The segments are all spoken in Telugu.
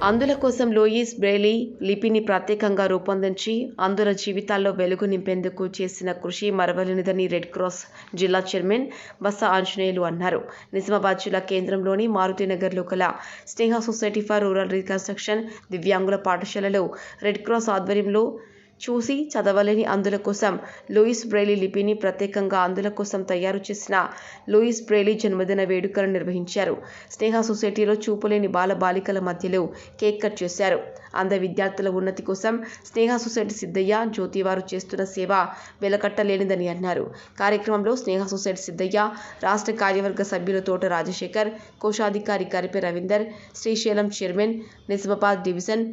అందుల కోసం లూయిస్ బ్రెయిలీ లిపిని ప్రత్యేకంగా రూపొందించి అందుల జీవితాల్లో వెలుగు నింపేందుకు చేసిన కృషి మరవలేనిదని రెడ్ క్రాస్ జిల్లా చైర్మన్ బస ఆంజనేయులు అన్నారు. నిజామాబాద్ జిల్లా కేంద్రంలోని మారుతినగర్లో గల Sneha society for rural reconstruction దివ్యాంగుల పాఠశాలలో రెడ్ క్రాస్ ఆధ్వర్యంలో చూసి చదవలేని అందుల కోసం లూయిస్ బ్రెయిలీ లిపిని ప్రత్యేకంగా అందుల కోసం తయారు చేసిన లూయిస్ బ్రెయిలీ జన్మదిన వేడుకలు నిర్వహించారు. స్నేహ సొసైటీలో చూపులేని బాల బాలికల మధ్యలో కేక్ కట్ చేశారు. అంధ విద్యార్థుల ఉన్నతి కోసం స్నేహ సొసైటీ సిద్ధయ్య జ్యోతి వారు చేస్తున్న సేవ వెలకట్టలేనిదని అన్నారు. కార్యక్రమంలో స్నేహ సొసైటీ సిద్ధయ్య రాష్ట్ర కార్యవర్గ సభ్యులు తోట రాజశేఖర్ కోశాధికారి Karipe Ravinder Srisailam chairman Nizamabad division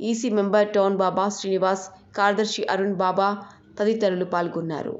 EC member town Baba Srinivas కార్యదర్శి అరుణ్ బాబా తదితరులు పాల్గొన్నారు.